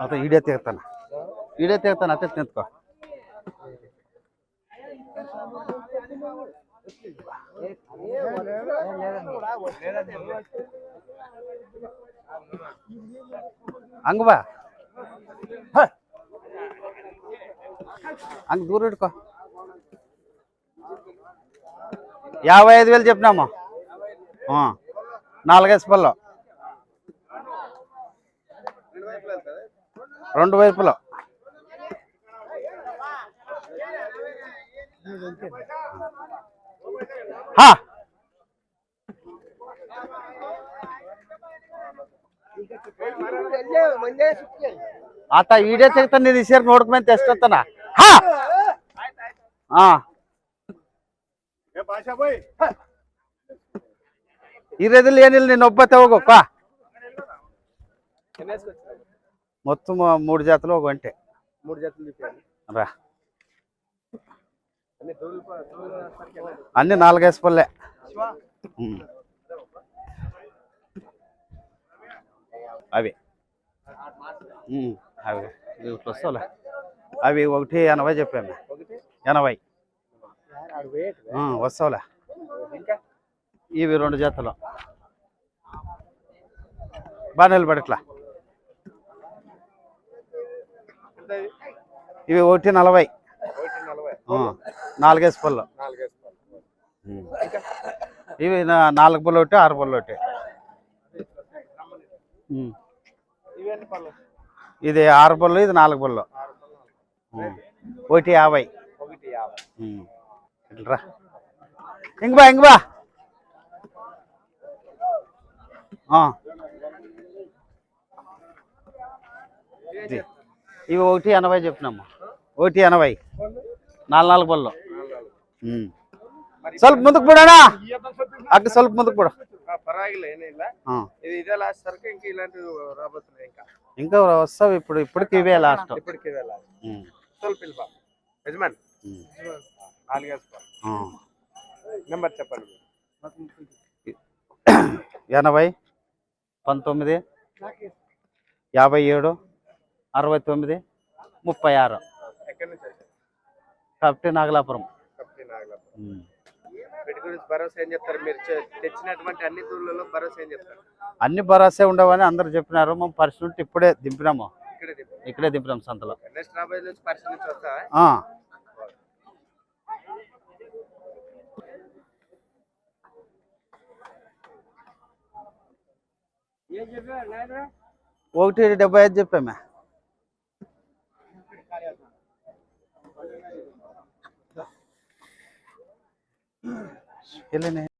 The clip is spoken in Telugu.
అత ఈడే తీస్తాను ఈడే తీస్తాను అతే తింటుకో ಹಂಗ ಬಾ ಹ. ಹಂಗ దూరం ఇడుకో యాభై ఐదు వేలు చెప్పినాము ఆ. నాలుగేసి పళ్ళు రెండు వైపులో ಹಾ ಆತ ಈಡೇ ತೆಗ್ತಾನೆ ನೀನು ಸೇರಿ ನೋಡ್ಕೊಂತ ಎಷ್ಟೊತ್ತನ ಹಾ ಹಾ ಇರೋದಿಲ್ಲ ಏನಿಲ್ಲ ನೀನು ಒಬ್ಬತ್ತೆ ಹೋಗೋಕ್ಕ మొత్తం మూడు జాతలు ఒక గంటే మూడు జతలు చెప్పాను రా. అన్ని నాలుగేసి పల్లె. అవి. అవి. ఇట్లా వస్తావులే. అవి ఒకటి ఎనభై చెప్పాము ఒకటి? ఎనభై. వస్తావులే. ఇవి రెండు జతలు. బాగా నిలబడట్లా. ఎంత ఇది? ఇవి ఒకటి నలభై. నాలుగేసి పళ్ళు. ఇవి నాలుగు పళ్ళు ఒకటి ఆరు పళ్ళు ఒకటి. ఇది ఆరు పళ్ళు ఇది నాలుగు పళ్ళు. ఒకటి యాభై. ఒకటి యాభై. ఉమ్. ఇట్లా రా. ఇంక బా ఇంక బా. ఇది. ఇవి ఒకటి ఎనభై చెప్తున్నామ్మా ఒకటి ఎనభై. నాలుగు నాలుగు పళ్ళు. స్వల్ప ముందుకు ಬಿಡೋಣ అక్క స్వల్ప ముందుకు పోడా. ఇంకా ఇలాంటివి ఇంకా. వస్తావు ఇప్పుడు ఇప్పటికి ఇవే లాస్ట్ ఇప్పటికి చెప్పండి. ఎనభై పంతొమ్మిది యాభై ఏడు అరవై తొమ్మిది ముప్పై ఆరు. కప్టి నాగలాపురం. అన్ని భరోసా ఉండవని అందరు చెప్పినారు. మేము పరిస్థితి ఇప్పుడే దింపినాము. ఇక్కడే దింపినాం సంతలో. ఒకటి డెబ్బై ఐదు చెప్పామే. వెళ్ళినాయి